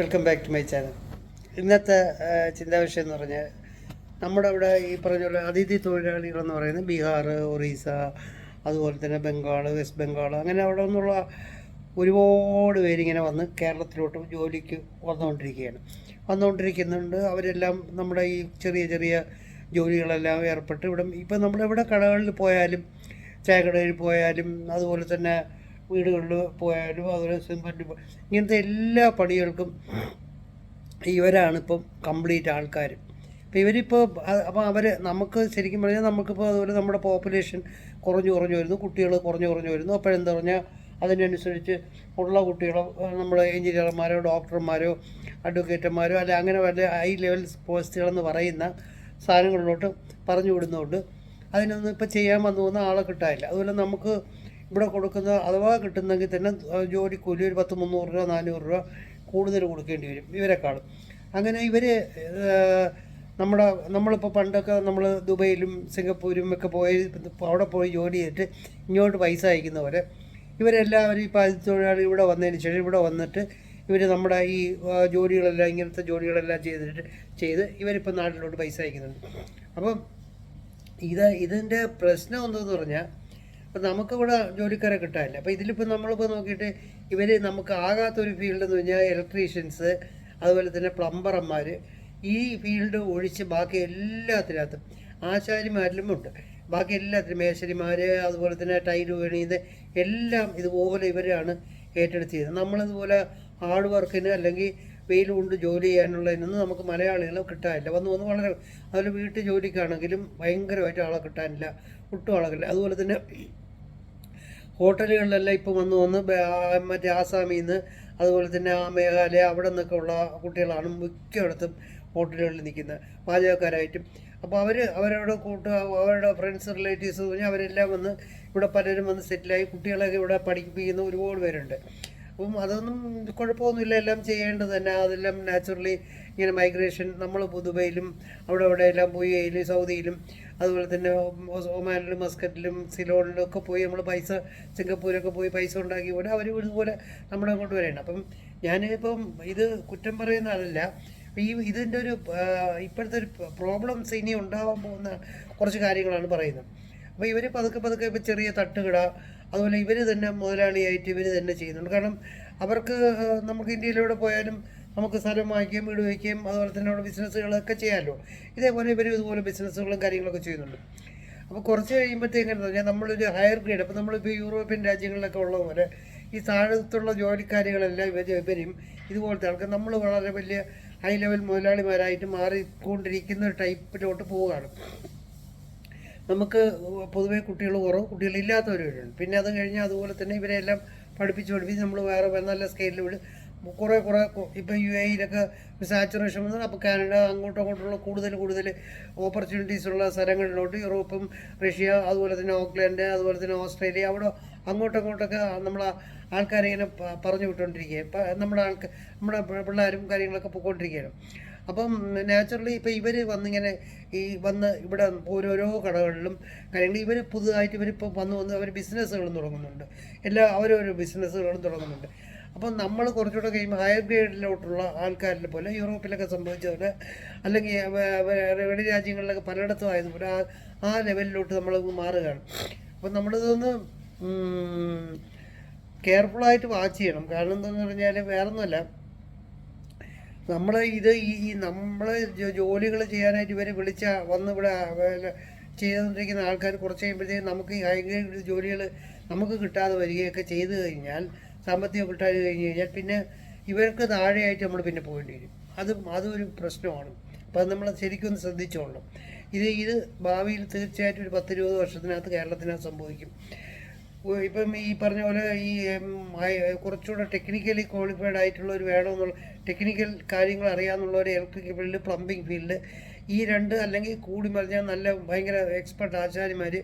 Welcome back to my channel ഇന്നത്തെ ചിന്താ വിഷയം എന്ന് പറഞ്ഞാൽ നമ്മുടെ അവിടെ ഈ പറഞ്ഞ പോലെ അതിഥി തൊഴിലാളികളെന്ന് പറയുന്നത് ബീഹാർ ഒറീസ അതുപോലെ തന്നെ ബംഗാൾ വെസ്റ്റ് ബംഗാൾ അങ്ങനെ അവിടെ നിന്നുള്ള ഒരുപാട് പേരിങ്ങനെ വന്ന് കേരളത്തിലോട്ട് ജോലിക്ക് വന്നുകൊണ്ടിരിക്കുകയാണ്. വന്നുകൊണ്ടിരിക്കുന്നുണ്ട്. അവരെല്ലാം നമ്മുടെ ഈ ചെറിയ ചെറിയ ജോലികളെല്ലാം ഏർപ്പെട്ട് ഇവിടെ ഇപ്പം നമ്മളിവിടെ കടകളിൽ പോയാലും ചായക്കടയിൽ പോയാലും അതുപോലെ തന്നെ വീടുകളിൽ പോയാലും അതുപോലെ സിമെന്റ് ഇങ്ങനത്തെ എല്ലാ പണികൾക്കും ഇവരാണ് ഇപ്പം കംപ്ലീറ്റ് ആൾക്കാർ അപ്പോൾ ഇവരിപ്പോൾ അപ്പോൾ അവർ നമുക്ക് ശരിക്കും പറഞ്ഞാൽ നമുക്കിപ്പോൾ അതുപോലെ നമ്മുടെ പോപ്പുലേഷൻ കുറഞ്ഞു കുറഞ്ഞു വരുന്നു കുട്ടികൾ കുറഞ്ഞു കുറഞ്ഞു വരുന്നു. അപ്പോഴെന്താ പറഞ്ഞാൽ അതിനനുസരിച്ച് ഉള്ള കുട്ടികളോ നമ്മൾ എഞ്ചിനീയർമാരോ ഡോക്ടർമാരോ അഡ്വക്കേറ്റന്മാരോ അല്ലെ അങ്ങനെ വല്ല ഹൈ ലെവൽ പോസ്റ്റുകളെന്ന് പറയുന്ന സാധനങ്ങളിലോട്ട് പറഞ്ഞു വിടുന്നതുകൊണ്ട് അതിനൊന്നും ഇപ്പോൾ ചെയ്യാൻ വന്നു പോകുന്ന ആളെ കിട്ടാനില്ല. അതുപോലെ നമുക്ക് ഇവിടെ കൊടുക്കുന്ന അഥവാ കിട്ടുന്നെങ്കിൽ തന്നെ ജോലിക്കൂലി ഒരു പത്ത് മുന്നൂറ് രൂപ നാനൂറ് രൂപ കൂടുതൽ കൊടുക്കേണ്ടി വരും ഇവരെക്കാളും അങ്ങനെ ഇവർ നമ്മുടെ നമ്മളിപ്പോൾ പണ്ടൊക്കെ നമ്മൾ ദുബൈയിലും സിംഗപ്പൂരും ഒക്കെ പോയി അവിടെ പോയി ജോലി ചെയ്തിട്ട് ഇങ്ങോട്ട് പൈസ അയക്കുന്ന പോലെ ഇവരെല്ലാവരും ഇപ്പോൾ അതിഥി തൊഴിലാളി ഇവിടെ വന്നതിന് ശേഷം ഇവിടെ വന്നിട്ട് ഇവർ നമ്മുടെ ഈ ജോലികളെല്ലാം ഇങ്ങനത്തെ ജോലികളെല്ലാം ചെയ്തിട്ട് ചെയ്ത് ഇവരിപ്പോൾ നാട്ടിലോട്ട് പൈസ അയക്കുന്നുണ്ട്. അപ്പം ഇത് ഇതിന്റെ പ്രശ്നം എന്തെന്ന് പറഞ്ഞാൽ ഇപ്പം നമുക്കിവിടെ ജോലിക്കാരെ കിട്ടാനില്ല. അപ്പോൾ ഇതിലിപ്പോൾ നമ്മളിപ്പോൾ നോക്കിയിട്ട് ഇവർ നമുക്ക് ആകാത്തൊരു ഫീൽഡ് എന്ന് പറഞ്ഞാൽ ഇലക്ട്രീഷ്യൻസ് അതുപോലെ തന്നെ പ്ലംബർമാർ ഈ ഫീൽഡ് ഒഴിച്ച് ബാക്കി എല്ലാത്തിനകത്തും ആശാരിമാരിലും ഉണ്ട്. ബാക്കി എല്ലാത്തിനും മേശരിമാർ അതുപോലെ തന്നെ ടൈൽ പണിയുന്നത് എല്ലാം ഇതുപോലെ ഇവരാണ് ഏറ്റെടുത്ത് ചെയ്യുന്നത് നമ്മളിതുപോലെ ഹാർഡ് വർക്കിന് അല്ലെങ്കിൽ വെയിൽ കൊണ്ട് ജോലി ചെയ്യാനുള്ളതിനൊന്നും നമുക്ക് മലയാളികളെ കിട്ടാനില്ല. വന്ന് വന്ന് വളരെ അതുപോലെ വീട്ടു ജോലിക്കാണെങ്കിലും ഭയങ്കരമായിട്ട് ആളെ കിട്ടാനില്ല. ഒട്ടും ആളെ കിട്ടില്ല അതുപോലെ തന്നെ ഹോട്ടലുകളിലെല്ലാം ഇപ്പോൾ വന്ന് വന്ന് മറ്റേ ആസാമിൽ നിന്ന് അതുപോലെ തന്നെ ആ മേഘാലയ അവിടെ നിന്നൊക്കെ ഉള്ള കുട്ടികളാണ് മിക്കയിടത്തും ഹോട്ടലുകളിൽ നിൽക്കുന്നത്. പാചകക്കാരായിട്ടും. അപ്പോൾ അവർ അവരുടെ കൂട്ട് അവരുടെ ഫ്രണ്ട്സ് റിലേറ്റീവ്സ് പറഞ്ഞാൽ അവരെല്ലാം വന്ന് ഇവിടെ പലരും വന്ന് സെറ്റിലായി കുട്ടികളെയൊക്കെ ഇവിടെ പഠിപ്പിക്കുന്ന ഒരുപാട് പേരുണ്ട്. അപ്പം അതൊന്നും കുഴപ്പമൊന്നുമില്ല. എല്ലാം ചെയ്യേണ്ടത് തന്നെ. അതെല്ലാം നാച്ചുറലി ഇങ്ങനെ മൈഗ്രേഷൻ നമ്മൾ ദുബൈയിലും അവിടെ അവിടെ എല്ലാം പോയി അതിൽ സൗദിയിലും അതുപോലെ തന്നെ ഒമാനിലും മസ്കറ്റിലും സിലോണിലും ഒക്കെ പോയി നമ്മൾ പൈസ സിംഗപ്പൂരൊക്കെ പോയി പൈസ ഉണ്ടാക്കി പോലെ അവർ ഇതുപോലെ നമ്മുടെ അങ്ങോട്ട് വരെയാണ് അപ്പം ഞാനിപ്പം ഇത് കുറ്റം പറയുന്ന ആളല്ല. ഈ ഇതിന്റെ ഒരു ഇപ്പോഴത്തെ ഒരു പ്രോബ്ലംസ് ഇനി ഉണ്ടാവാൻ പോകുന്ന കുറച്ച് കാര്യങ്ങളാണ് പറയുന്നത്. അപ്പോൾ ഇവർ പതുക്കെ പതുക്കെ ഇപ്പോൾ ചെറിയ തട്ടുകട അതുപോലെ ഇവർ തന്നെ മുതലാളിയായിട്ട് ഇവർ തന്നെ ചെയ്യുന്നുണ്ട്. കാരണം അവർക്ക് നമുക്ക് ഇന്ത്യയിലൂടെ പോയാലും നമുക്ക് സ്ഥലം വാങ്ങിക്കുകയും വീട് വയ്ക്കുകയും അതുപോലെ തന്നെ അവിടെ ബിസിനസ്സുകളൊക്കെ ചെയ്യാമല്ലോ ഇതേപോലെ ഇവർ ഇതുപോലെ ബിസിനസ്സുകളും കാര്യങ്ങളൊക്കെ ചെയ്യുന്നുണ്ട്. അപ്പോൾ കുറച്ച് കഴിയുമ്പോഴത്തേക്കെന്ന് പറഞ്ഞാൽ നമ്മളൊരു ഹയർ ഗ്രേഡ് അപ്പോൾ നമ്മളിപ്പോൾ യൂറോപ്യൻ രാജ്യങ്ങളിലൊക്കെ ഉള്ള പോലെ ഈ താഴത്തുള്ള ജോലിക്കാരികളെല്ലാം ഇവർ ഇവരും ഇതുപോലത്തെ ആൾക്കാർ. നമ്മൾ വളരെ വലിയ ഹൈ ലെവൽ മുതലാളിമാരായിട്ട് മാറിക്കൊണ്ടിരിക്കുന്ന ടൈപ്പിലോട്ട് പോവുകയാണ്. നമുക്ക് പൊതുവേ കുട്ടികൾ കുറവ് കുട്ടികളില്ലാത്തവരുണ്ട് പിന്നെ അത് കഴിഞ്ഞാൽ അതുപോലെ തന്നെ ഇവരെല്ലാം പഠിപ്പിച്ച് പഠിപ്പിച്ച് നമ്മൾ വേറെ നല്ല സ്കെയിലിൽ വിട്. കുറേ കുറേ ഇപ്പം യു എയിലൊക്കെ സാച്ചുറേഷൻ വന്നു അപ്പോൾ കാനഡ അങ്ങോട്ടും അങ്ങോട്ടുള്ള കൂടുതൽ കൂടുതൽ ഓപ്പർച്യൂണിറ്റീസ് ഉള്ള സ്ഥലങ്ങളിലോട്ട് യൂറോപ്പും റഷ്യ അതുപോലെ തന്നെ ഓക്ലാൻഡ് അതുപോലെ തന്നെ ഓസ്ട്രേലിയ അവിടെ അങ്ങോട്ടും അങ്ങോട്ടൊക്കെ നമ്മൾ ആൾക്കാരെ ഇങ്ങനെ പറഞ്ഞു വിട്ടുകൊണ്ടിരിക്കുകയാണ് നമ്മുടെ ആൾക്ക് നമ്മുടെ പിള്ളേരും കാര്യങ്ങളൊക്കെ പോയിക്കൊണ്ടിരിക്കുകയാണ് അപ്പം നാച്ചുറലി ഇപ്പം ഇവർ വന്നിങ്ങനെ ഈ വന്ന് ഇവിടെ ഓരോരോ കടകളിലും കാര്യങ്ങൾ ഇവർ പുതുതായിട്ട് ഇവരിപ്പോൾ വന്ന് വന്ന് അവർ ബിസിനസ്സുകളും തുടങ്ങുന്നുണ്ട്. എല്ലാ അവരോരോ ബിസിനസ്സുകളും തുടങ്ങുന്നുണ്ട്. അപ്പം നമ്മൾ കുറച്ചുകൂടെ കഴിയുമ്പോൾ ഹയർ ഗ്രേഡിലോട്ടുള്ള ആൾക്കാരിൽ പോലെ യൂറോപ്പിലൊക്കെ സംഭവിച്ച പോലെ അല്ലെങ്കിൽ വെളി രാജ്യങ്ങളിലൊക്കെ പലയിടത്തും ആയതുപോലെ ആ ആ ലെവലിലോട്ട് നമ്മൾ മാറുകയാണ്. അപ്പം നമ്മളിതൊന്ന് കെയർഫുള്ളായിട്ട് വാച്ച് ചെയ്യണം. കാരണം എന്താണെന്ന് പറഞ്ഞാൽ വേറൊന്നുമല്ല. നമ്മൾ ഇത് ഈ നമ്മൾ ജോലികൾ ചെയ്യാനായിട്ട് ഇവരെ വിളിച്ച വന്ന് ഇവിടെ ചെയ്തുകൊണ്ടിരിക്കുന്ന ആൾക്കാർ കുറച്ച് കഴിയുമ്പോഴത്തേക്കും നമുക്ക് ഈ ഹൈ ജോലികൾ നമുക്ക് കിട്ടാതെ വരികയൊക്കെ ചെയ്തു കഴിഞ്ഞാൽ സാമ്പത്തികം കിട്ടാതെ കഴിഞ്ഞ് കഴിഞ്ഞാൽ പിന്നെ ഇവർക്ക് താഴെയായിട്ട് നമ്മൾ പിന്നെ പോകേണ്ടി വരും. അത് അതൊരു പ്രശ്നമാണ്. അപ്പോൾ അത് നമ്മൾ ശരിക്കും ശ്രദ്ധിച്ചോളണം. ഇത് ഇത് ഭാവിയിൽ തീർച്ചയായിട്ടും ഒരു പത്തിരുപത് വർഷത്തിനകത്ത് കേരളത്തിനകത്ത് സംഭവിക്കും. ഇപ്പം ഈ പറഞ്ഞ പോലെ ഈ കുറച്ചുകൂടെ ടെക്നിക്കലി ക്വാളിഫൈഡ് ആയിട്ടുള്ളവർ വേണമെന്നുള്ള ടെക്നിക്കൽ കാര്യങ്ങൾ അറിയാമെന്നുള്ളവർ ഇലക്ട്രിക്കൽ ഫീൽഡ് പ്ലംബിംഗ് ഫീൽഡ് ഈ രണ്ട് അല്ലെങ്കിൽ കൂടി പറഞ്ഞാൽ നല്ല ഭയങ്കര എക്സ്പെർട്ട് ആചാര്യന്മാർ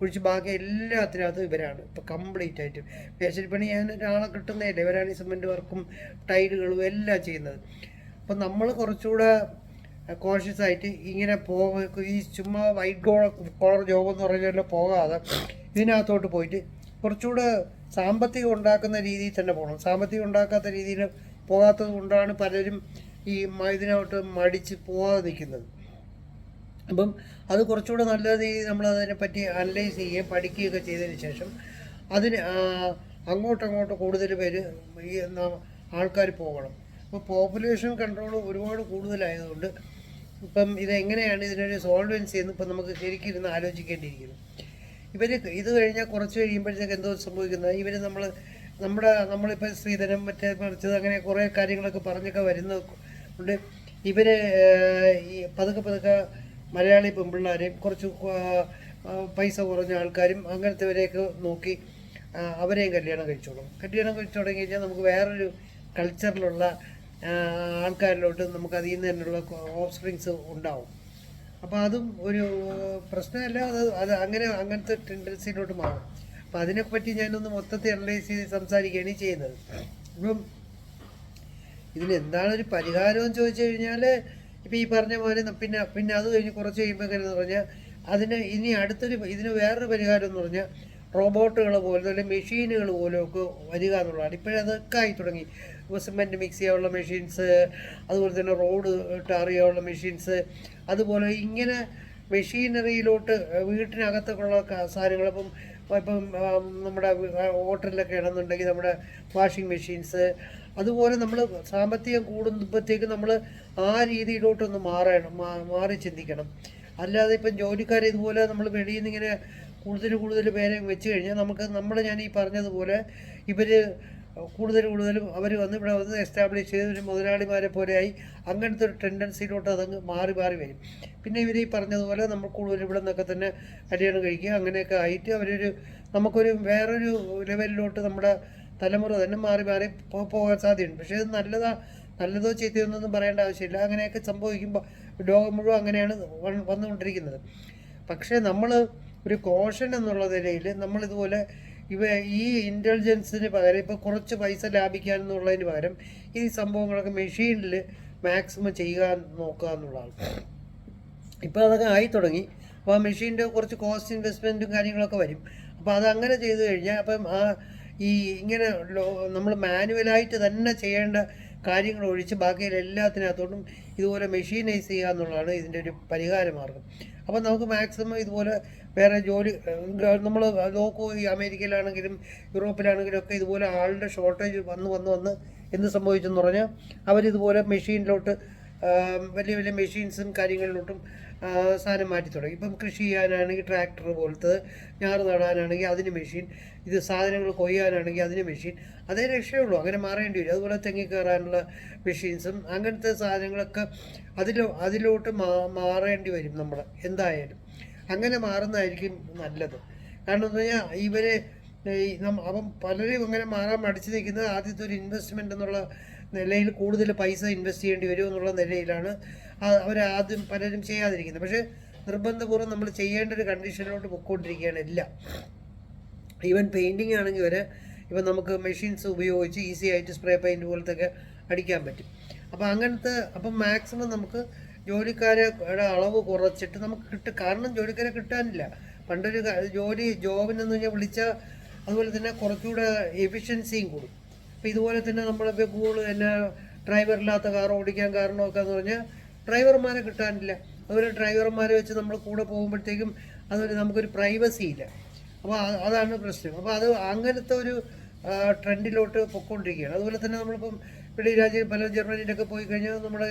ഒഴിച്ച് ബാക്കി എല്ലാത്തിനകത്തും ഇവരാണ്. ഇപ്പോൾ കംപ്ലീറ്റ് ആയിട്ട്. മേശരിപ്പണി ഞാൻ ഒരാളെ കിട്ടുന്നതല്ല? ഇവരാണ് ഈ സിമെന്റ് വർക്കും ടൈലുകളും എല്ലാം ചെയ്യുന്നത്. അപ്പം നമ്മൾ കുറച്ചുകൂടെ കോൺഷ്യസ് ആയിട്ട് ഇങ്ങനെ പോകും ഈ ചുമ്മാ വൈറ്റ് കോളർ കോളർ ജോബ് എന്ന് പറഞ്ഞാൽ പോകാതെ ഇതിനകത്തോട്ട് പോയിട്ട് കുറച്ചുകൂടെ സാമ്പത്തികം ഉണ്ടാക്കുന്ന രീതിയിൽ തന്നെ പോകണം. സാമ്പത്തികം ഉണ്ടാക്കാത്ത രീതിയിൽ പോകാത്തത് കൊണ്ടാണ് പലരും ഈ ഇതിനോട്ട് മടിച്ച് പോകാതെ നിൽക്കുന്നത്. അപ്പം അത് കുറച്ചുകൂടെ നല്ല രീതിയിൽ നമ്മൾ അതിനെപ്പറ്റി അനലൈസ് ചെയ്യുകയും പഠിക്കുകയൊക്കെ ചെയ്തതിന് ശേഷം അതിന് അങ്ങോട്ടങ്ങോട്ട് കൂടുതൽ പേര് ഈ ആൾക്കാർ പോകണം. അപ്പോൾ പോപ്പുലേഷൻ കൺട്രോൾ ഒരുപാട് കൂടുതലായതുകൊണ്ട് ഇപ്പം ഇതെങ്ങനെയാണ് ഇതിനൊരു സോൾവൻസി എന്ന് ഇപ്പം നമുക്ക് ശരിക്കും ഇരുന്ന് ആലോചിക്കേണ്ടിയിരിക്കുന്നു. ഇവർ ഇത് കഴിഞ്ഞാൽ കുറച്ച് കഴിയുമ്പോഴത്തേക്ക് എന്തോ സംഭവിക്കുന്നത്. ഇവർ നമ്മൾ നമ്മുടെ നമ്മളിപ്പോൾ സ്ത്രീധനം മറ്റേ മറിച്ചത് അങ്ങനെ കുറേ കാര്യങ്ങളൊക്കെ പറഞ്ഞൊക്കെ വരുന്നത് കൊണ്ട് ഇവർ ഈ പതുക്കെ പതുക്കെ മലയാളി പെൺപിള്ളേരെയും കുറച്ച് പൈസ കുറഞ്ഞ ആൾക്കാരും അങ്ങനത്തെവരെയൊക്കെ നോക്കി അവരെയും കല്യാണം കഴിച്ചോളും. കല്യാണം കഴിച്ചു തുടങ്ങി കഴിഞ്ഞാൽ നമുക്ക് വേറൊരു കൾച്ചറിലുള്ള ആൾക്കാരിലോട്ട് നമുക്ക് അതിൽ നിന്ന് തന്നെയുള്ള ഓഫ് സ്പ്രിങ്സ് ഉണ്ടാവും. അപ്പോൾ അതും ഒരു പ്രശ്നമല്ല. അത് അത് അങ്ങനെ അങ്ങനത്തെ ടെൻഡൻസിയിലോട്ട് മാറും. അപ്പം അതിനെപ്പറ്റി ഞാനൊന്ന് മൊത്തത്തിൽ അനലൈസ് ചെയ്ത് സംസാരിക്കുകയാണ് ചെയ്യുന്നത്. ഇപ്പം ഇതിന് എന്താണ് ഒരു പരിഹാരം ചോദിച്ചു കഴിഞ്ഞാൽ ഇപ്പം ഈ പറഞ്ഞ പോലെ പിന്നെ പിന്നെ അത് കഴിഞ്ഞ് കുറച്ച് കഴിയുമ്പോൾ എങ്ങനെയെന്ന് പറഞ്ഞാൽ അതിന് ഇനി അടുത്തൊരു ഇതിന് വേറൊരു പരിഹാരം എന്ന് പറഞ്ഞാൽ റോബോട്ടുകൾ പോലെ അല്ലെങ്കിൽ മെഷീനുകൾ പോലെയൊക്കെ വരിക എന്നുള്ളതാണ്. ഇപ്പോഴതൊക്കെ ആയി തുടങ്ങി. സിമെന്റ് മിക്സ് ചെയ്യാനുള്ള മെഷീൻസ് അതുപോലെ തന്നെ റോഡ് ടാർ ചെയ്യാനുള്ള മെഷീൻസ് അതുപോലെ ഇങ്ങനെ മെഷീനറിയിലോട്ട് വീട്ടിനകത്തൊക്കെയുള്ള സാധനങ്ങൾ. ഇപ്പം ഇപ്പം നമ്മുടെ ഹോട്ടലിലൊക്കെ ആണെന്നുണ്ടെങ്കിൽ നമ്മുടെ വാഷിംഗ് മെഷീൻസ് അതുപോലെ നമ്മൾ സാമ്പത്തികം കൂടുമ്പോഴത്തേക്ക് നമ്മൾ ആ രീതിയിലോട്ടൊന്ന് മാറണം മാറി ചിന്തിക്കണം. അല്ലാതെ ഇപ്പം ജോലിക്കാരെ ഇതുപോലെ നമ്മൾ വെളിയിൽ നിന്ന് ഇങ്ങനെ കൂടുതൽ കൂടുതൽ പേരെ വെച്ച് കഴിഞ്ഞാൽ നമുക്ക് നമ്മൾ ഞാൻ ഈ പറഞ്ഞതുപോലെ ഇവർ കൂടുതൽ കൂടുതലും അവർ വന്ന് ഇവിടെ വന്ന് എസ്റ്റാബ്ലിഷ് ചെയ്ത് ഒരു മുതലാളിമാരെ പോലെയായി അങ്ങനത്തെ ഒരു ടെൻഡൻസിയിലോട്ട് അതങ്ങ് മാറി മാറി വരും. പിന്നെ ഇവർ ഈ പറഞ്ഞതുപോലെ നമ്മൾ കൂടുതൽ ഇവിടെ നിന്നൊക്കെ തന്നെ കല്യാണം കഴിക്കുക അങ്ങനെയൊക്കെ ആയിട്ട് അവരൊരു നമുക്കൊരു വേറൊരു ലെവലിലോട്ട് നമ്മുടെ തലമുറ തന്നെ മാറി മാറി പോകാൻ സാധ്യതയുണ്ട്. പക്ഷേ ഇത് നല്ലതാ നല്ലതോ ചീത്തയോ എന്നൊന്നും പറയേണ്ട ആവശ്യമില്ല. അങ്ങനെയൊക്കെ സംഭവിക്കുമ്പോൾ ലോകം മുഴുവൻ അങ്ങനെയാണ് വന്ന് വന്നുകൊണ്ടിരിക്കുന്നത്. പക്ഷേ നമ്മൾ ഒരു കോഷൻ എന്നുള്ള നിലയിൽ നമ്മളിതുപോലെ ഇവ ഈ ഇന്റലിജൻസിന് പകരം ഇപ്പോൾ കുറച്ച് പൈസ ലാഭിക്കാൻ എന്നുള്ളതിന് പകരം ഈ സംഭവങ്ങളൊക്കെ മെഷീനിൽ മാക്സിമം ചെയ്യാൻ നോക്കുക എന്നുള്ളതാണ്. ഇപ്പോൾ അതൊക്കെ ആയി തുടങ്ങി. അപ്പോൾ ആ മെഷീന്റെ കുറച്ച് കോസ്റ്റ് ഇൻവെസ്റ്റ്മെന്റും കാര്യങ്ങളൊക്കെ വരും. അപ്പോൾ അത് അങ്ങനെ ചെയ്തു കഴിഞ്ഞാൽ അപ്പം ആ ഈ ഇങ്ങനെ നമ്മൾ മാനുവലായിട്ട് തന്നെ ചെയ്യേണ്ട കാര്യങ്ങൾ ഒഴിച്ച് ബാക്കിയുള്ള എല്ലാത്തിനകത്തോട്ടും ഇതുപോലെ മെഷീനൈസ് ചെയ്യുക എന്നുള്ളതാണ് ഇതിന്റെ ഒരു പരിഹാര മാർഗം അപ്പോൾ നമുക്ക് മാക്സിമം ഇതുപോലെ വേറെ ജോലി നമ്മൾ നോക്കൂ ഈ അമേരിക്കയിലാണെങ്കിലും യൂറോപ്പിലാണെങ്കിലും ഒക്കെ ഇതുപോലെ ആളുടെ ഷോർട്ടേജ് വന്ന് വന്ന് വന്ന് എന്ത് സംഭവിച്ചെന്ന് പറഞ്ഞാൽ അവരിതുപോലെ മെഷീനിലോട്ട് വലിയ വലിയ മെഷീൻസും കാര്യങ്ങളിലോട്ടും സാധനം മാറ്റി തുടങ്ങി. ഇപ്പം കൃഷി ചെയ്യാനാണെങ്കിൽ ട്രാക്ടർ പോലത്തെ ഞാറ് നടാനാണെങ്കിൽ അതിന് മെഷീൻ ഇത് സാധനങ്ങൾ കൊയ്യാനാണെങ്കിൽ അതിന് മെഷീൻ അതേ രക്ഷയുള്ളൂ അങ്ങനെ മാറേണ്ടി വരും. അതുപോലെ തെങ്ങി കയറാനുള്ള മെഷീൻസും അങ്ങനത്തെ സാധനങ്ങളൊക്കെ അതിലോ അതിലോട്ട് മാറേണ്ടി വരും നമ്മൾ എന്തായാലും. അങ്ങനെ മാറുന്നതായിരിക്കും നല്ലത്. കാരണം എന്ന് പറഞ്ഞാൽ ഇവരെ അവൻ പലരും അങ്ങനെ മാറാൻ മടിച്ചു നിൽക്കുന്നത് ആദ്യത്തെ ഒരു ഇൻവെസ്റ്റ്മെന്റ് എന്നുള്ള നിലയിൽ കൂടുതൽ പൈസ ഇൻവെസ്റ്റ് ചെയ്യേണ്ടി വരും എന്നുള്ള നിലയിലാണ് അവർ ആദ്യം പലരും ചെയ്യാതിരിക്കുന്നത്. പക്ഷേ നിർബന്ധപൂർവം നമ്മൾ ചെയ്യേണ്ട ഒരു കണ്ടീഷനിലോട്ട് പൊക്കോണ്ടിരിക്കുകയാണ് ഇല്ല. ഈവൻ പെയിന്റിങ് ആണെങ്കിൽ വരെ ഇപ്പം നമുക്ക് മെഷീൻസ് ഉപയോഗിച്ച് ഈസി ആയിട്ട് സ്പ്രേ പെയിന്റ് പോലത്തെ ഒക്കെ അടിക്കാൻ പറ്റും. അപ്പോൾ അങ്ങനത്തെ അപ്പം മാക്സിമം നമുക്ക് ജോലിക്കാരുടെ അളവ് കുറച്ചിട്ട് നമുക്ക് കിട്ടും കാരണം ജോലിക്കാരെ കിട്ടാനില്ല. പണ്ടൊരു ജോലി ജോബിനെന്ന് പറഞ്ഞാൽ വിളിച്ചാൽ അതുപോലെ തന്നെ കുറച്ചുകൂടെ എഫിഷ്യൻസിയും കൂടും. അപ്പോൾ ഇതുപോലെ തന്നെ നമ്മളിപ്പോൾ കൂടുതൽ തന്നെ ഡ്രൈവറില്ലാത്ത കാർ ഓടിക്കാൻ കാരണമൊക്കെ എന്ന് പറഞ്ഞാൽ ഡ്രൈവർമാരെ കിട്ടാനില്ല. അതുപോലെ ഡ്രൈവർമാരെ വെച്ച് നമ്മൾ കൂടെ പോകുമ്പോഴത്തേക്കും അതുപോലെ നമുക്കൊരു പ്രൈവസി ഇല്ല. അപ്പോൾ അതാണ് പ്രശ്നം. അപ്പോൾ അത് അങ്ങനത്തെ ഒരു ട്രെൻഡിലോട്ട് പൊയ്ക്കൊണ്ടിരിക്കുകയാണ് അതുപോലെ തന്നെ നമ്മളിപ്പം വെളി രാജ്യം പല ജർമ്മനിയിലൊക്കെ പോയി കഴിഞ്ഞാൽ നമ്മുടെ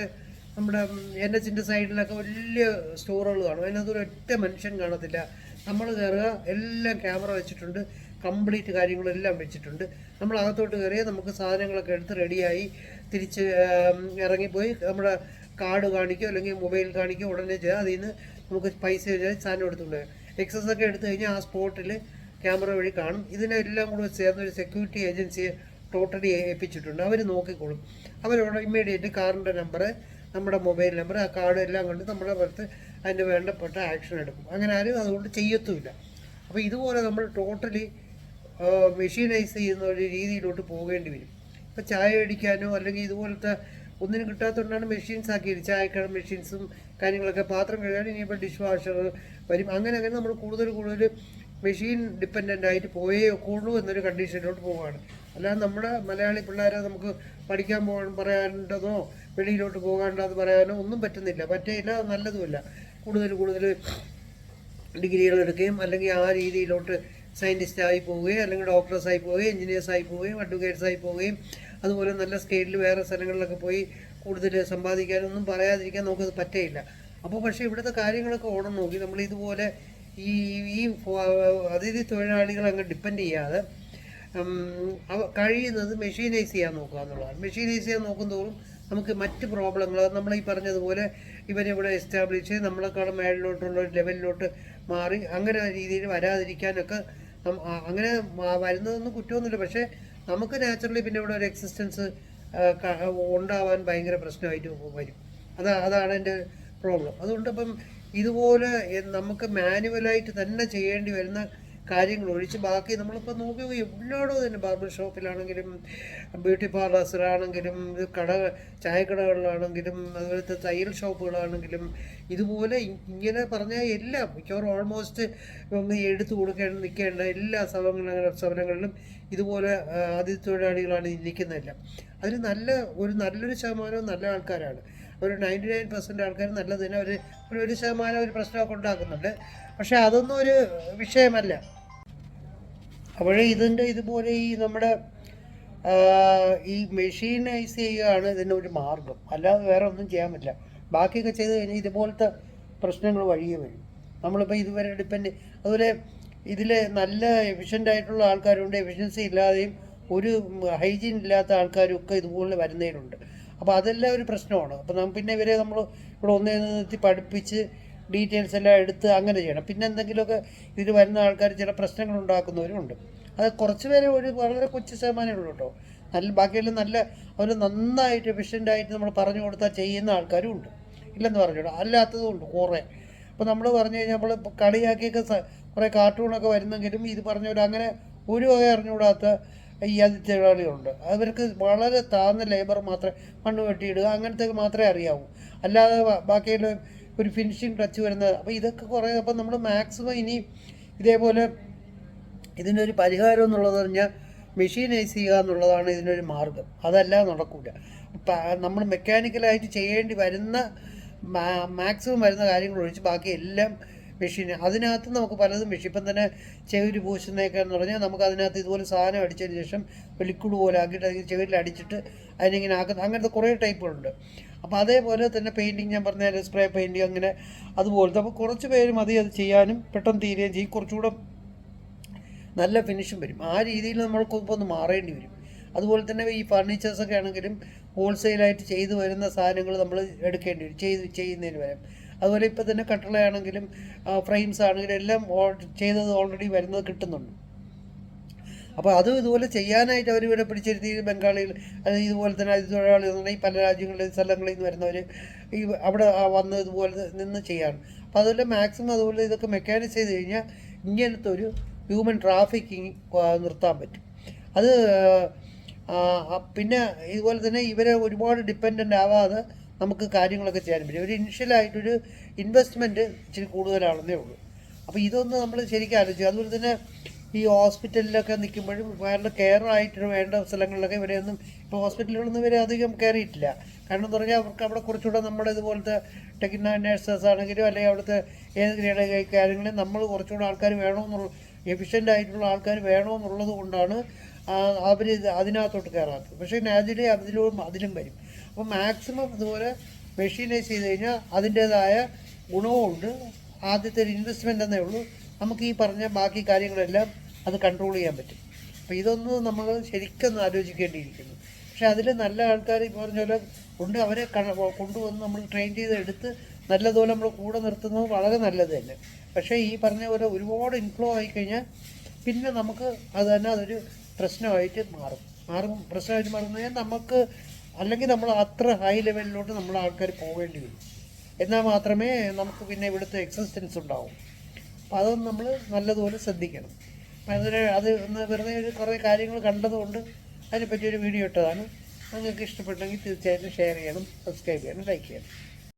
നമ്മുടെ എൻ എച്ചിന്റെ സൈഡിലൊക്കെ വലിയ സ്റ്റോറുകൾ കാണും. അതിനകത്ത് ഒരു ഒറ്റ മനുഷ്യൻ കാണത്തില്ല. നമ്മൾ കയറുക എല്ലാം ക്യാമറ വെച്ചിട്ടുണ്ട്. കംപ്ലീറ്റ് കാര്യങ്ങളെല്ലാം വെച്ചിട്ടുണ്ട്. നമ്മൾ അകത്തോട്ട് കയറിയാൽ നമുക്ക് സാധനങ്ങളൊക്കെ എടുത്ത് റെഡിയായി തിരിച്ച് ഇറങ്ങിപ്പോയി. നമ്മുടെ കാർഡ് കാണിക്കോ അല്ലെങ്കിൽ മൊബൈൽ കാണിക്കോ ഉടനെ ചെയ്യാം. അതിൽ നിന്ന് നമുക്ക് പൈസ സാധനം എടുത്തുകൊണ്ട് എക്സസ് ഒക്കെ എടുത്തു കഴിഞ്ഞാൽ ആ സ്പോട്ടിൽ ക്യാമറ വഴി കാണും. ഇതിനെല്ലാം കൂടെ ചേർന്ന് ഒരു സെക്യൂരിറ്റി ഏജൻസിയെ ടോട്ടലി ഏൽപ്പിച്ചിട്ടുണ്ട്. അവർ നോക്കിക്കോളും. അവരോട് ഇമ്മീഡിയറ്റ് കാറിന്റെ നമ്പർ നമ്മുടെ മൊബൈൽ നമ്പർ ആ കാർഡ് എല്ലാം കൊണ്ട് നമ്മുടെ പുറത്ത് അതിന് വേണ്ടപ്പെട്ട ആക്ഷൻ എടുക്കും. അങ്ങനെ ആരും അതുകൊണ്ട് ചെയ്യത്തുമില്ല. അപ്പോൾ ഇതുപോലെ നമ്മൾ ടോട്ടലി മെഷീനൈസ് ചെയ്യുന്ന ഒരു രീതിയിലോട്ട് പോകേണ്ടി വരും. ഇപ്പോൾ ചായ അടിക്കാനോ അല്ലെങ്കിൽ ഇതുപോലത്തെ ഒന്നിനും കിട്ടാത്തതുകൊണ്ടാണ് മെഷീൻസ് ആക്കിയത്. ചായക്കട മെഷീൻസും കാര്യങ്ങളൊക്കെ പാത്രം കഴുകാൻ ഇനിയിപ്പോൾ ഡിഷ് വാഷർ വരും. അങ്ങനെ അങ്ങനെ നമ്മൾ കൂടുതൽ കൂടുതൽ മെഷീൻ ഡിപ്പെൻഡന്റ് ആയിട്ട് പോയേ ഒക്കുള്ളൂ എന്നൊരു കണ്ടീഷനിലോട്ട് പോവുകയാണ് അല്ലാതെ നമ്മുടെ മലയാളി പിള്ളേരെ നമുക്ക് പഠിക്കാൻ പോകാൻ പറയാണ്ടതോ വെളിയിലോട്ട് പോകാണ്ടെന്ന് പറയാനോ ഒന്നും പറ്റുന്നില്ല. പറ്റില്ല നല്ലതുമല്ല. കൂടുതൽ കൂടുതൽ ഡിഗ്രികൾ എടുക്കുകയും അല്ലെങ്കിൽ ആ രീതിയിലോട്ട് സയന്റിസ്റ്റായി പോവുകയും അല്ലെങ്കിൽ ഡോക്ടേഴ്സ് ആയി പോവുകയും എഞ്ചിനീയേഴ്സ് ആയി പോവുകയും അഡ്വക്കേറ്റ്സ് ആയി പോവുകയും അതുപോലെ നല്ല സ്കെയിലിൽ വേറെ സ്ഥലങ്ങളിലൊക്കെ പോയി കൂടുതൽ സമ്പാദിക്കാനൊന്നും പറയാതിരിക്കാൻ നമുക്കത് പറ്റയില്ല. അപ്പോൾ പക്ഷേ ഇവിടുത്തെ കാര്യങ്ങളൊക്കെ ഓണം നോക്കി. നമ്മൾ ഇതുപോലെ ഈ ഈ അതിഥി തൊഴിലാളികൾ അങ്ങ് ഡിപ്പെൻഡ് ചെയ്യാതെ കഴിയുന്നത് മെഷീനൈസ് ചെയ്യാൻ നോക്കുക എന്നുള്ളതാണ്. മെഷീനൈസ് ചെയ്യാൻ നോക്കുന്തോറും നമുക്ക് മറ്റ് പ്രോബ്ലങ്ങൾ നമ്മൾ ഈ പറഞ്ഞതുപോലെ ഇവരിവിടെ എസ്റ്റാബ്ലിഷ് നമ്മളെക്കാളും മേളിലോട്ടുള്ള ഒരു ലെവലിലോട്ട് മാറി അങ്ങനെ രീതിയിൽ വരാതിരിക്കാനൊക്കെ അങ്ങനെ വരുന്നതൊന്നും കുറ്റമൊന്നുമില്ല. പക്ഷേ നമുക്ക് നാച്ചുറലി പിന്നെ ഇവിടെ ഒരു എക്സിസ്റ്റൻസ് ഉണ്ടാവാൻ ഭയങ്കര പ്രശ്നമായിട്ട് വരും. അതാ അതാണ് എന്റെ പ്രോബ്ലം അതുകൊണ്ട് അപ്പം ഇതുപോലെ നമുക്ക് മാനുവലായിട്ട് തന്നെ ചെയ്യേണ്ടി വരുന്ന കാര്യങ്ങൾ ഒഴിച്ച് ബാക്കി നമ്മളിപ്പോൾ നോക്കി എല്ലായിടവും തന്നെ ബാർബർ ഷോപ്പിലാണെങ്കിലും ബ്യൂട്ടി പാർലേഴ്സിലാണെങ്കിലും കട ചായക്കടകളിലാണെങ്കിലും അതുപോലത്തെ തയ്യൽ ഷോപ്പുകളാണെങ്കിലും ഇതുപോലെ ഇങ്ങനെ പറഞ്ഞാൽ എല്ലാം മിക്കവാറും ഓൾമോസ്റ്റ് ഒന്ന് എടുത്തു കൊടുക്കേണ്ട നിൽക്കേണ്ട എല്ലാ സ്ഥലങ്ങളും സ്ഥലങ്ങളിലും ഇതുപോലെ ആദ്യ അതിഥി തൊഴിലാളികളാണ് നിൽക്കുന്നതെല്ലാം അതിൽ നല്ല ഒരു നല്ലൊരു ശതമാനവും നല്ല ആൾക്കാരാണ്. ഒരു നയന്റി നയൻ പെർസെന്റ് ആൾക്കാർ നല്ലതിനെ ഒരു ഒരു ശതമാനം ഒരു പ്രശ്നമൊക്കെ ഉണ്ടാക്കുന്നുണ്ട്. പക്ഷേ അതൊന്നും ഒരു വിഷയമല്ല. അപ്പോഴേ ഇതിന്റെ ഇതുപോലെ ഈ നമ്മുടെ ഈ മെഷീനൈസ് ചെയ്യുകയാണ് ഇതിന്റെ ഒരു മാർഗം. അല്ലാതെ വേറെ ഒന്നും ചെയ്യാൻ പറ്റില്ല. ബാക്കിയൊക്കെ ചെയ്ത് കഴിഞ്ഞാൽ ഇതുപോലത്തെ പ്രശ്നങ്ങൾ വഴിയേ വരും. നമ്മളിപ്പോൾ ഇതുവരെ ഡിപ്പെൻഡ് അതുപോലെ ഇതിൽ നല്ല എഫിഷ്യന്റ് ആയിട്ടുള്ള ആൾക്കാരുണ്ട്. എഫിഷ്യൻസി ഇല്ലാതെയും ഒരു ഹൈജീൻ ഇല്ലാത്ത ആൾക്കാരും ഒക്കെ ഇതുപോലെ വരുന്നതിനുണ്ട്. അപ്പോൾ അതെല്ലാം ഒരു പ്രശ്നമാണ്. അപ്പോൾ നമ്മൾ പിന്നെ ഇവരെ നമ്മൾ ഇവിടെ ഒന്നേ നിർത്തി പഠിപ്പിച്ച് ഡീറ്റെയിൽസ് എല്ലാം എടുത്ത് അങ്ങനെ ചെയ്യണം. പിന്നെ എന്തെങ്കിലുമൊക്കെ ഇതിൽ വരുന്ന ആൾക്കാർ ചില പ്രശ്നങ്ങൾ ഉണ്ടാക്കുന്നവരുമുണ്ട് അത് കുറച്ച് പേരെ ഒരു വളരെ കൊച്ചു ശതമാനമേ ഉള്ളൂ കേട്ടോ. നല്ല ബാക്കിയെല്ലാം നല്ല അവർ നന്നായിട്ട് എഫിഷ്യന്റായിട്ട് നമ്മൾ പറഞ്ഞു കൊടുത്താൽ ചെയ്യുന്ന ആൾക്കാരും ഉണ്ട്. ഇല്ലെന്ന് പറഞ്ഞോളൂ അല്ലാത്തതും ഉണ്ട് കുറേ. അപ്പോൾ നമ്മൾ പറഞ്ഞു കഴിഞ്ഞാൽ നമ്മൾ കളിയാക്കിയൊക്കെ കുറേ കാർട്ടൂണൊക്കെ വരുന്നെങ്കിലും ഇത് പറഞ്ഞ പോലെ അങ്ങനെ ഒരു വക അറിഞ്ഞുകൂടാത്ത ഈ അതിഥിതൊഴിലാളികളുണ്ട് അവർക്ക് വളരെ താഴ്ന്ന ലേബർ മാത്രമേ മണ്ണ് വെട്ടിയിടുക അങ്ങനത്തെ മാത്രമേ അറിയാവൂ. അല്ലാതെ ബാക്കിയുള്ള ഒരു ഫിനിഷിങ് ടച്ച് വരുന്നത്. അപ്പോൾ ഇതൊക്കെ കുറേ അപ്പോൾ നമ്മൾ മാക്സിമം ഇനി ഇതേപോലെ ഇതിനൊരു പരിഹാരം എന്നുള്ളത് പറഞ്ഞാൽ മെഷീനൈസ് ചെയ്യുക എന്നുള്ളതാണ് ഇതിനൊരു മാർഗം. അതല്ല നടക്കില്ല നമ്മൾ മെക്കാനിക്കലായിട്ട് ചെയ്യേണ്ടി വരുന്ന മാക്സിമം വരുന്ന കാര്യങ്ങൾ ഒഴിച്ച് ബാക്കി എല്ലാം മെഷീൻ അതിനകത്ത് നമുക്ക് പലതും മെഷീൻ ഇപ്പം തന്നെ ചെവിരി പൂശുന്നതൊക്കെ എന്ന് പറഞ്ഞാൽ നമുക്ക് അതിനകത്ത് ഇതുപോലെ സാധനം അടിച്ചതിന് ശേഷം ലിക്വിഡ് പോലെ ആക്കിയിട്ട് അതിന് ചെവിരിൽ അടിച്ചിട്ട് അതിനിങ്ങനെ ആക്കുന്ന അങ്ങനത്തെ കുറേ ടൈപ്പുകളുണ്ട് അപ്പോൾ അതേപോലെ തന്നെ പെയിന്റിങ് ഞാൻ പറഞ്ഞ സ്പ്രേ പെയിന്റിങ് അങ്ങനെ അതുപോലത്തെ. അപ്പോൾ കുറച്ച് പേര് മതി അത് ചെയ്യാനും പെട്ടെന്ന് തീരുകയും ചെയ്യും. കുറച്ചുകൂടെ നല്ല ഫിനിഷും വരും. ആ രീതിയിൽ നമ്മൾക്ക് ഇപ്പോൾ ഒന്ന് മാറേണ്ടി വരും. അതുപോലെ തന്നെ ഈ ഫർണിച്ചേഴ്സൊക്കെ ആണെങ്കിലും ഹോൾസെയിലായിട്ട് ചെയ്തു വരുന്ന സാധനങ്ങൾ നമ്മൾ എടുക്കേണ്ടി വരും. ചെയ്ത് ചെയ്യുന്നതിന് വരെ അതുപോലെ ഇപ്പോൾ തന്നെ കട്ടളയാണെങ്കിലും ഫ്രെയിംസ് ആണെങ്കിലും എല്ലാം ചെയ്തത് ഓൾറെഡി വരുന്നത് കിട്ടുന്നുണ്ട്. അപ്പോൾ അതും ഇതുപോലെ ചെയ്യാനായിട്ട് അവർ ഇവിടെ പിടിച്ചിരുത്തി ബംഗാളികൾ അത് ഇതുപോലെ തന്നെ അതിഥിതൊഴിലാളികൾ എന്ന് പറഞ്ഞാൽ ഈ പല രാജ്യങ്ങളിലും സ്ഥലങ്ങളിൽ നിന്ന് വരുന്നവർ ഈ അവിടെ വന്ന് ഇതുപോലെ നിന്ന് ചെയ്യാണ്. അപ്പോൾ അതുപോലെ മാക്സിമം അതുപോലെ ഇതൊക്കെ മെക്കാനിസ് ചെയ്ത് കഴിഞ്ഞാൽ ഇങ്ങനത്തെ ഒരു ഹ്യൂമൻ ട്രാഫിക്കിങ് നിർത്താൻ പറ്റും. അത് പിന്നെ ഇതുപോലെ തന്നെ ഇവരെ ഒരുപാട് ഡിപ്പെൻഡന്റ് ആവാതെ നമുക്ക് കാര്യങ്ങളൊക്കെ ചെയ്യാൻ പറ്റും. ഒരു ഇനിഷ്യലായിട്ടൊരു ഇൻവെസ്റ്റ്മെന്റ് ഇച്ചിരി കൂടുതലാണെന്നേ ഉള്ളൂ. അപ്പോൾ ഇതൊന്ന് നമ്മൾ ശരിക്കും ആലോചിച്ചു അതുപോലെ തന്നെ ഈ ഹോസ്പിറ്റലിലൊക്കെ നിൽക്കുമ്പോഴും വേറെ കെയർ ആയിട്ട് വേണ്ട സ്ഥലങ്ങളിലൊക്കെ ഇവരെയൊന്നും ഇപ്പോൾ ഹോസ്പിറ്റലുകളൊന്നും ഇവരെ അധികം കയറിയിട്ടില്ല. കാരണം എന്ന് പറഞ്ഞാൽ അവർക്ക് അവിടെ കുറച്ചുകൂടെ നമ്മുടെ ഇതുപോലത്തെ ടെക്നിക്കൽ നേഴ്സസ് ആണെങ്കിലും അല്ലെങ്കിൽ അവിടുത്തെ ഏത് കാര്യങ്ങളിൽ നമ്മൾ കുറച്ചുകൂടെ ആൾക്കാർ വേണമെന്നുള്ള എഫിഷ്യന്റ് ആയിട്ടുള്ള ആൾക്കാർ വേണമെന്നുള്ളത് കൊണ്ടാണ് അവർ അതിനകത്തോട്ട് കയറാത്തത്. പക്ഷേ നാജിലെ അതിലും അതിലും വരും. അപ്പോൾ മാക്സിമം ഇതുപോലെ മെഷീനൈസ് ചെയ്ത് കഴിഞ്ഞാൽ അതിന്റേതായ ഗുണവുമുണ്ട്. ആദ്യത്തെ ഒരു ഇൻവെസ്റ്റ്മെന്റ് എന്നേ ഉള്ളൂ. നമുക്ക് ഈ പറഞ്ഞ ബാക്കി കാര്യങ്ങളെല്ലാം അത് കൺട്രോൾ ചെയ്യാൻ പറ്റും. അപ്പോൾ ഇതൊന്ന് നമ്മൾ ശരിക്കൊന്നും ആലോചിക്കേണ്ടിയിരിക്കുന്നു. പക്ഷേ അതിൽ നല്ല ആൾക്കാർ ഈ പറഞ്ഞ പോലെ കൊണ്ട് അവരെ കൊണ്ടുവന്ന് നമ്മൾ ട്രെയിൻ ചെയ്ത് എടുത്ത് നല്ലതുപോലെ നമ്മൾ കൂടെ നിർത്തുന്നത് വളരെ നല്ലത് തന്നെ. പക്ഷേ ഈ പറഞ്ഞ പോലെ ഒരുപാട് ഇൻഫ്ലോ ആയിക്കഴിഞ്ഞാൽ പിന്നെ നമുക്ക് അത് തന്നെ അതൊരു പ്രശ്നമായിട്ട് മാറും. മാറും പ്രശ്നമായിട്ട് മാറുന്ന നമുക്ക് അല്ലെങ്കിൽ നമ്മൾ അത്ര ഹൈ ലെവലിലോട്ട് നമ്മൾ ആൾക്കാർ പോകേണ്ടി വരും. എന്നാൽ മാത്രമേ നമുക്ക് പിന്നെ ഇവിടുത്തെ എക്സിസ്റ്റൻസ് ഉണ്ടാവും. അപ്പോൾ അതൊന്ന് നമ്മൾ നല്ലതുപോലെ ശ്രദ്ധിക്കണം. അപ്പം അതിന് അത് ഒന്ന് വെറുതെ ഒരു കുറേ കാര്യങ്ങൾ കണ്ടതുകൊണ്ട് അതിനെപ്പറ്റി ഒരു വീഡിയോ ഇട്ടതാണ്. നിങ്ങൾക്ക് ഇഷ്ടപ്പെട്ടെങ്കിൽ തീർച്ചയായിട്ടും ഷെയർ ചെയ്യണം സബ്സ്ക്രൈബ് ചെയ്യണം ലൈക്ക് ചെയ്യണം.